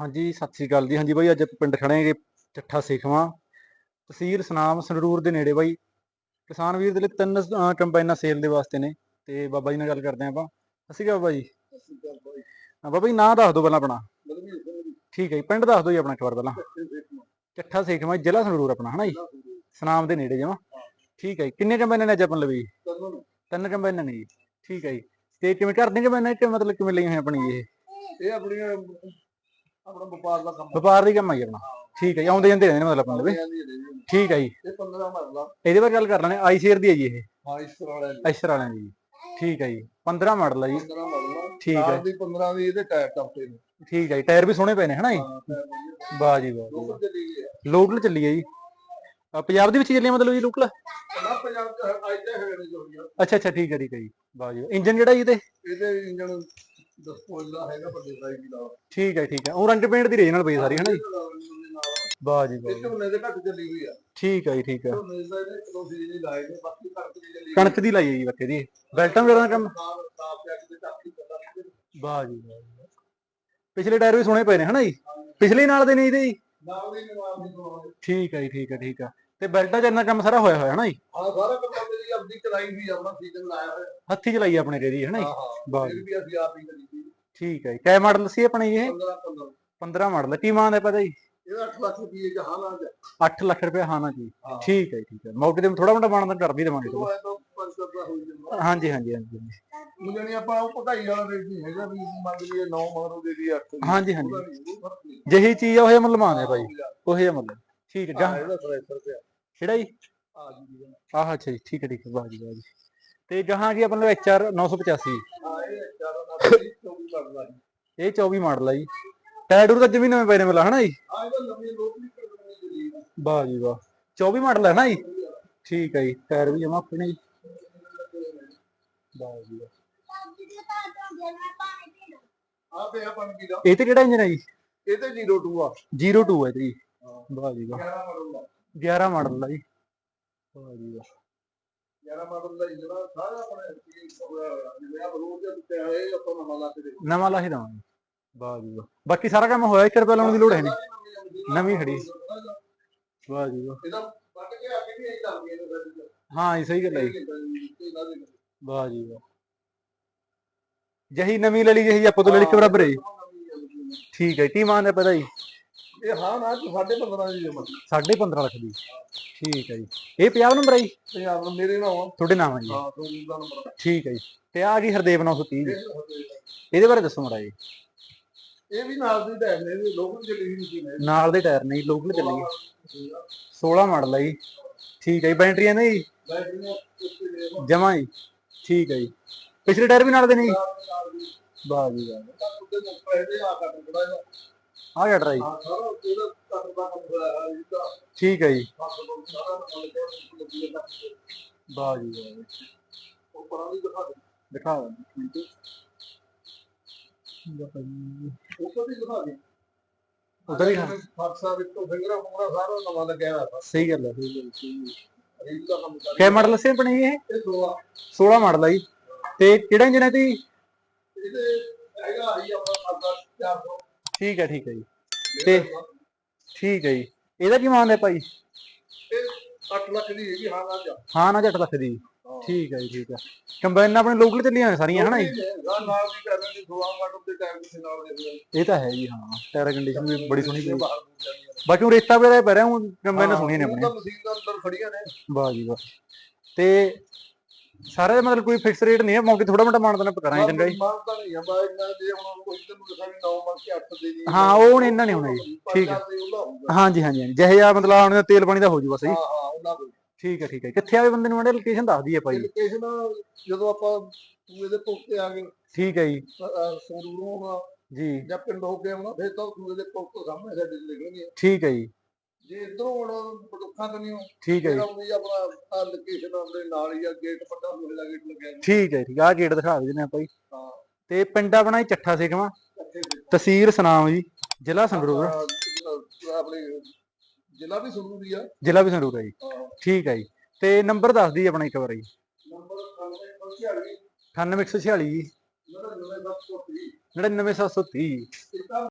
ਹਾਂਜੀ ਸਤਿ ਸ੍ਰੀ ਅਕਾਲ ਜੀ। ਹਾਂਜੀ ਬਾਈ ਅੱਜ ਪਿੰਡ ਖੜੇ ਚੱਠਾ ਸੇਖਵਾਂ। ਤਹਿਸੀਲ ਸਨਾਮ ਸੰਗਰੂਰ ਦੇ ਨੇੜੇ ਬਾਈ। ਕਿਸਾਨ ਵੀਰ ਦੇ ਲਈ ਤਿੰਨ ਕੰਬਾਈਨਾਂ ਸੇਲ ਦੇ ਵਾਸਤੇ ਨੇ। ਤੇ ਬਾਬਾ ਜੀ ਨਾਲ ਗੱਲ ਕਰਦੇ ਹਾਂ ਆਪਾਂ। ਸਤਿ ਸ਼੍ਰੀ ਅਕਾਲ ਬਾਬਾ ਜੀ ਹਾਂ ਬਾਬਾ ਜੀ ਨਾਂ ਦੱਸ ਦਿਓ ਪਹਿਲਾਂ ਆਪਣਾ। ਠੀਕ ਹੈ ਜੀ ਪਿੰਡ ਦੱਸ ਦਿਓ ਜੀ ਆਪਣਾ ਇੱਕ ਵਾਰ ਪਹਿਲਾਂ। ਚੱਠਾ ਸੇਖਵਾਂ ਜੀ, ਜ਼ਿਲ੍ਹਾ ਸੰਗਰੂਰ ਆਪਣਾ ਹਨਾ ਜੀ? ਸਨਾਮ ਦੇ ਨੇੜੇ ਜਮਾ। ਠੀਕ ਹੈ ਜੀ ਕਿੰਨੇ ਕੰਬਾਈਨਾਂ ਨੇ ਅੱਜ ਆਪਾਂ ਲਵੇ? ਜੀ ਤਿੰਨ ਕੰਬਾਈਨਾਂ ਨੇ ਜੀ। ਠੀਕ ਹੈ ਜੀ। ਤੇ ਕਿਵੇਂ ਕਰਦੇ ਕੰਬਾਈਨਾਂ ਕਿ ਮਤਲਬ ਕਿਵੇਂ ਲਈਆਂ ਹੋਈਆਂ ਆਪਣੀ ਇਹ? ਇਹ ਆਪਣੀਆਂ ਆਪਣਾ ਵਪਾਰ ਦਾ ਕੰਮ ਵਪਾਰ ਦੀ ਕੰਮ ਆ ਜੀ ਆਪਣਾ। ਠੀਕ ਹੈ ਜੀ ਆਉਂਦੇ ਜਾਂਦੇ ਰਹਿੰਦੇ ਨੇ ਮਤਲਬ ਆਪਣੇ ਲਵੇ ਠੀਕ ਹੈ ਜੀ। ਇਹ 15 ਮਰਲਾ। ਇਹਦੇ ਬਾਰੇ ਗੱਲ ਕਰ ਲੈਣੇ ਆਈ ਸ਼ੇਅਰ ਦੀ ਹੈ ਜੀ ਇਹ। ਹਾਂ ਇਸ ਤਰ੍ਹਾਂ ਵਾਲੇ ਐਸ਼ਰ ਵਾਲਿਆਂ ਦੀ। ਠੀਕ ਹੈ ਜੀ। 15 ਮਾਡਲ ਹੈ ਜੀ। 15 ਮਰਲਾ। ਠੀਕ ਹੈ। ਦੀ 15 ਦੀ ਇਹਦੇ ਟਾਇਰ ਟੱਪੇ ਨੇ। ਠੀਕ ਹੈ ਜੀ। ਟਾਇਰ ਵੀ ਸੋਹਣੇ ਪਏ ਨੇ ਹਨਾ ਜੀ। ਵਾਹ ਜੀ ਵਾਹ ਲੋਕਲ ਚੱਲੀ ਹੈ ਜੀ। ਪੰਜਾਬ ਦੇ ਵਿੱਚ ਚੱਲੀ ਮਤਲਬ ਜੀ ਲੋਕਲ? ਪੰਜਾਬ ਚ ਹੈਗੇ ਨੇ ਜੋ। ਅੱਛਾ ਅੱਛਾ ਠੀਕ ਹੈ ਠੀਕ ਹੈ ਜੀ। ਵਾਹ ਜੀ ਇੰਜਨ ਜਿਹੜਾ ਜੀ ਤੇ ਇਹਦੇ ਇੰਜਨ ਦਸਪੋਜ ਦਾ ਹੈਗਾ ਵੱਡੇ ਸਾਈਜ਼ ਦਾ ਠੀਕ ਹੈ ਠੀਕ ਹੈ। ਉਹ ਰੰਗ ਪੇਂਟ ਦੀ ਰੇਂਜ ਨਾਲ ਪਈ ਸਾਰੀ ਹਨਾ ਜੀ? ਵਾਹ ਜੀ ਵਾਹ ਇਹ ਜੀ। ਝੋਨੇ ਦੇ ਘੱਟ ਚੱਲੀ ਹੋਈ ਆ। ਠੀਕ ਹੈ ਜੀ ਠੀਕ ਹੈ। ਝੋਨੇ ਦਾ ਇਹਨੇ ਕਿਲੋ ਸੀ ਲਾਏ ਨੇ ਬਾਕੀ ਕਣਕ ਦੀ ਚੱਲੀ ਕਣਕ ਦੀ ਲਾਈ ਹੈ ਜੀ ਬੱਕੇ ਦੀ। ਬੈਲਟਾਂ ਵਗੈਰਾ ਦਾ ਕੰਮ? ਵਾਹ ਜੀ ਵਾਹ। ਪਿਛਲੇ ਟਾਇਰ ਵੀ ਸੋਹਣੇ ਪਏ ਨੇ ਹਨਾ ਜੀ? ਪਿਛਲੇ ਨਾਲ ਦੇ ਨੇ ਇਹਦੇ ਜੀ? ਠੀਕ ਹੈ ਜੀ ਠੀਕ ਹੈ ਠੀਕ ਹੈ। ਤੇ ਬੈਲਟਾਂ 'ਚ ਇੰਨਾ ਕੰਮ ਸਾਰਾ ਹੋਇਆ ਹੋਇਆ ਹਨਾ ਜੀ? ਹਾਂ ਸਾਰਾ ਕੰਮ ਮੇਰੀ ਆਪਦੀ ਚਲਾਈ ਵੀ ਆ, ਆਪਣਾ ਸੀਜ਼ਨ ਲਾਇਆ ਹੋਇਆ। ਹੱਥੀ ਚਲਾਈ ਹੈ ਆਪਣੇ ਹਨਾ ਜੀ? ਹਾਂ ਹਾਂ ਵਾਹ ਇਹ ਵੀ ਅਸੀਂ ਆਪ ਹੀ ਕਰੀ ਸੀ। ਠੀਕ ਹੈ ਜੀ। ਕੈ ਮਾਡਲ ਸੀ ਆਪਣੇ ਜੀ ਇਹ? 15 15 15 ਮਾਡਲ ਕੀ ਮਾਨ ਹੈ ਪਤਾ ਜੀ? ਇਹਦਾ 8 ਲੱਖ ਰੁਪਏ ਜਹਾਂ ਨਾ ਜਾ 8 ਲੱਖ ਰੁਪਏ ਹਾਂ ਨਾ ਜੀ। ਹਾਂ। ਠੀਕ ਹੈ ਜੀ, ਠੀਕ ਹੈ ਮੌਕੇ ਤੇ ਥੋੜਾ ਮੋਟਾ ਬਣਦਾ ਕਰ ਵੀ ਦੇਵਾਂਗੇ ਚਲੋ ਉਹ ਤਾਂ 500 ਦਾ ਹੋ ਜਾਂਦਾ। ਹਾਂਜੀ ਹਾਂਜੀ ਹਾਂਜੀ ਹਾਂਜੀ। ਮੁੰਡਣੀ ਆਪਾਂ ਉਹ ਪਕਾਈ ਵਾਲਾ ਰੇਟ ਨਹੀਂ ਹੈਗਾ ਵੀ ਮੰਗ ਲਈਏ 9 ਮਗਰੋਂ ਦੇ ਦੀ। 8 ਹਾਂਜੀ। ਹਾਂਜੀ ਜਿਹੀ ਚੀਜ਼ ਆ ਉਹ ਮੁੱਲ ਮੰਗਦੇ ਆ ਭਾਈ। ਉਹ ਜਿਹਾ ਮੁੱਲ। ਠੀਕ ਹੈ ਗਾਹ ਇਹਦਾ 300 ਰੁਪਏ ਕਿਹੜਾ ਜੀ? ਆਹ ਅੱਛਾ ਜੀ ਠੀਕ ਹੈ ਠੀਕ ਹੈ ਵਾਹ ਜੀ ਵਾਹ ਜੀ। ਤੇ ਜਹਾਂ ਜੀ ਆਪਣਾ ਐਚਆਰ 985 ਆ ਇਹ ਚਾਰਾਂ ਨਾਲ 24 ਕਰਦਾ ਜੀ ਇਹ 24 ਮਾਡਲ ਆ ਜੀ। ਟਾਇਰ ਤਾਂ ਜਮੀ ਨਵੇਂ ਪਏ ਨੇ ਮਿਲਾ ਹਨਾ ਜੀ? ਵਾਹ ਜੀ ਵਾਹ। 24 ਮਾਡਲ ਹੈ ਨਾ ਜੀ? ਠੀਕ ਹੈ ਜੀ ਟਾਇਰ ਵੀ ਜਮਾ ਆਪਣੇ ਜੀ। ਵਾਹ ਜੀ। ਆ ਪਿਆ ਗਈ ਦਾ ਇਹ ਤੇ ਕਿਹੜਾ ਇੰਜਨ ਹੈ ਜੀ? ਇਹ ਤੇ 02 ਆ। 02 ਹੈ ਤੇ ਜੀ। ਵਾਹ ਜੀ ਵਾਹ। 11 ਮਾਡਲ ਦਾ 11 ਮਾਡਲ ਆ ਜੀ। ਵਾਹ ਜੀ ਵਾਹ 11 ਮਾਡਲ ਦਾ ਜਿਹੜਾ ਸਾਰਾ ਆਪਣੇ ਆ ਬਰੂਦ ਦੇ ਉੱਤੇ ਆਏ ਆਪਾਂ ਨਵਾਂ ਲਾ ਕੇ ਦੇ ਨਵਾਂ ਲਾਹੀ ਦਵਾਂਗੇ। ਵਾਹ ਜੀ ਵਾਹ। ਬਾਕੀ ਸਾਰਾ ਕੰਮ ਹੋਇਆ 1 ਰੁਪਏ ਲਾਉਣ ਦੀ ਲੋੜ ਹੈ ਨਹੀਂ। ਨਵੀਂ ਖੜੀ। ਵਾਹ ਜੀ ਵਾਹ। ਇਹਦਾ ਵੱਟ ਕੇ ਆ ਕੇ ਵੀ ਇਹ ਚੱਲਦੀ ਹੈ ਹਾਂ ਜੀ ਸਹੀ ਗੱਲ ਹੈ ਜੀ। ਵਾਹ ਜੀ ਵਾਹ। ਜਹੀ ਨਵੀਂ ਲੈ ਲਈ ਜਹੀ ਆਪਾਂ ਤੋਂ ਲੈ ਲਈ ਇੱਕ ਬਰਾਬਰ ਹੈ ਠੀਕ ਹੈ ਕੀ ਮਾਨ ਹੈ ਪਤਾ ਜੀ? ਇਹ ਹਾਂ ਨਾ ਸਾਡੇ 15 ਦੀ ਜਮਾ 15.5 ਲੱਖ ਦੀ। ਠੀਕ ਹੈ ਜੀ। ਇਹ 50 ਨੰਬਰ ਹੈ ਜੀ? ਪੰਜਾਬ ਨੂੰ ਮੇਰੇ ਨਾਲ ਆ। ਤੁਹਾਡੇ ਨਾਮ ਹੈ ਜੀ? ਹਾਂ ਦਾ ਨੰਬਰ ਠੀਕ ਹੈ ਜੀ। ਤੇ ਆ ਗਈ ਹਰਦੇਵ 930 ਜੀ। ਇਹ ਇਹਦੇ ਬਾਰੇ ਦੱਸੋ ਮੜਾ ਜੀ। ਇਹ ਵੀ ਨਾਲ ਦੀ ਟਾਈਮ ਨੇ ਇਹ ਲੋਕਲ ਚੱਲੀ ਹੋਈ ਸੀ ਨਾਲ ਦੇ ਟਾਇਰ ਨਹੀਂ ਲੋਕਲ ਚੱਲੀ ਗਈ 16 ਮਾਡਲ ਹੈ ਜੀ। ਠੀਕ ਹੈ ਜੀ ਬੈਟਰੀਆਂ ਨੇ ਜੀ? ਜਮਾ ਜੀ। ਠੀਕ ਹੈ ਜੀ। ਪਿਛਲੇ ਟਾਇਰ ਵੀ ਨਾਲ ਦੇ ਨੇ ਜੀ? ਵਾਹ ਜੀ ਵਾਹ। ਆ ਕੱਟ ਗਿਆ ਟਰਾਈ ਠੀਕ ਹੈ ਜੀ। ਵਾਹ ਜੀ ਵਾਹ ਦਿਖਾ ਦੇ ਦਿਖਾ ਹੀ ਹਾਂ। ਵਿੱਚ ਤੋਂ ਫਿੰਗਰਾ ਫੁੰਗਰਾ ਸਾਰਾ ਨਵਾਂ ਲੱਗਿਆ ਹੋਇਆ ਸਹੀ ਗੱਲ ਹੈ ਸਹੀ ਗੱਲ ਹੈ, ਸਹੀ ਮਾਡਲ ਸੇ ਬਣੀ ਇਹ? ਇਹ ਦੋਆ 16 ਮਾਡਲ ਹੈ ਜੀ। ਤੇ ਕਿਹੜਾ ਇੰਜਨ ਹੈ ਤੇ ਇਹਦੇ ਹੈਗਾ ਹੀ ਆਪਣਾ 400 ਠੀਕ ਹੈ ਠੀਕ ਹੈ ਜੀ। ਤੇ ਠੀਕ ਹੈ ਜੀ। ਇਹਦਾ ਕੀ ਮਾਨ ਹੈ ਭਾਈ? ਇਹ 8 ਲੱਖ ਦੀ ਹੈਗੀ ਹਾਂ ਨਾ ਜਾ। ਹਾਂ ਨਾ ਜੱਟ ਲੱਖ ਦੀ। ਠੀਕ ਹੈ ਜੀ ਠੀਕ ਹੈ। ਕੰਬਾਈਨ ਆਪਣੇ ਲੋਕਲ ਚੱਲੀਆਂ ਹੋਈਆਂ ਸਾਰੀਆਂ ਹਨਾ ਜੀ? ਨਾਲ ਨਾਲ ਦੀ ਕਰ ਲੈਂਦੇ ਦੋਆ ਮਾਡਲ ਦੇ ਟਾਈਮ ਕਿਸੇ ਨਾਲ ਦੇ ਇਹ ਤਾਂ ਹੈ ਜੀ ਹਾਂ। ਟਾਇਰ ਕੰਡੀਸ਼ਨ ਵੀ ਬੜੀ ਸੋਹਣੀ ਨੇ। ਬਾਕੀ ਉਹ ਰੇਤਾ ਵਗੈਰਾ ਪੈ ਰਿਹਾ ਉਹ ਕੰਬਾਈਨ ਸੋਹਣੀਆਂ ਨੇ ਆਪਣੀਆਂ। ਮਸ਼ੀਨ ਦੇ ਅੰਦਰ ਖੜੀਆਂ ਨੇ। ਵਾਹ ਜੀ ਵਾਹ। ਤੇ ਸਾਰੇ ਦਾ ਮਤਲਬ ਕੋਈ ਫਿਕਸ ਰੇਟ ਨਹੀਂ ਹੈ ਮੌਕੇ ਥੋੜਾ ਮੋਟਾ ਮਾਨਦਾਨ ਆਪਾਂ ਕਰਾਂਗੇ ਚੰਗਾ ਜੀ। ਮਾਨ ਤਾਂ ਨਹੀਂ ਆ ਬਾਈ ਨਾ ਜੇ ਹੁਣ ਕੋਈ ਤੈਨੂੰ ਦੱਸਾਂ ਵੀ 9 ਮੰਗ ਕੇ 8 ਦੇ ਦੀ ਹਾਂ, ਉਹ ਹੁਣ ਇਹਨਾਂ ਨੇ ਹੋਣਾ ਜੀ। ਠੀਕ ਹੈ। ਹੈ ਹਾਂਜੀ ਹਾਂਜੀ ਜਿਹੇ ਆ ਮਤਲਬ ਆਉਣ ਦਾ ਤੇਲ ਪਾਣੀ ਦਾ ਹੋ ਜੂਗਾ ਸਹੀ। ਹਾਂ ਹਾਂ ਉਹਨਾਂ ਕੋਲ। ਠੀਕ ਹੈ ਠੀਕ ਹੈ। ਕਿੱਥੇ ਆਵੇ ਬੰਦੇ ਨੂੰ ਮਾੜੇ ਲੋਕੇਸ਼ਨ ਦੱਸ ਦਈਏ ਭਾਈ ਲੋਕੇਸ਼ਨ ਜਦੋਂ ਆਪਾਂ ਸੂਏ ਦੇ ਪੁਲ ਤੇ ਆ ਗਏ ਠੀਕ ਹੈ ਜੀ। ਸੰਗਰੂਰੋਂ ਜੀ। ਜਾਂ ਪਿੰਡ ਹੋ ਕੇ ਆਉਣਾ ਫਿਰ ਤਾਂ ਸੂਏ ਦੇ ਪੁਲ ਤੋਂ ਸਾਹਮਣੇ ਸਾਡੇ ਨਿਕਲਣਗੇ। ਠੀਕ ਹੈ ਜੀ। ਜੇ ਇਧਰੋਂ ਹੁਣ ਬੜੁੱਖਾਂ ਤੋਂ ਨਹੀਂ ਠੀਕ ਹੈ ਜੀ। ਆਉਂਦੀ ਆਪਣਾ ਲੋਕੇਸ਼ਨ ਆਉਂਦੇ ਨਾਲ ਹੀ ਆ ਗੇਟ ਵੱਡਾ ਲੋਹੇ ਦਾ ਗੇਟ ਲੱਗਿਆ। ਠੀਕ ਹੈ ਠੀਕ ਆ ਗੇਟ ਦਿਖਾ ਦਿੰਦੇ ਆਪਾਂ ਜੀ। ਹਾਂ। ਤੇ ਪਿੰਡ ਆਪਣਾ ਚੱਠਾ ਦੇ- ਤਹਿਸੀਲ ਸਨਾਮ ਜੀ ਜ਼ਿਲ੍ਹਾ ਸੰਗਰੂਰ। ਆਪਣਾ- ਆਪਣੇ ਜ਼ਿਲ੍ਹਾ ਵੀ ਸੰਗਰੂਰ ਆ। ਜ਼ਿਲ੍ਹਾ ਵੀ ਸੰਗਰੂਰ ਹੈ ਜੀ। ਹਾਂ। ਠੀਕ ਹੈ ਜੀ। ਤੇ ਨੰਬਰ ਦੱਸ ਦਈਏ ਆਪਣਾ ਇੱਕ ਵਾਰ ਜੀ। ਨੰਬਰ 9846 98146 ਜੀ। 99730 99730 ਇਹ ਤਾਂ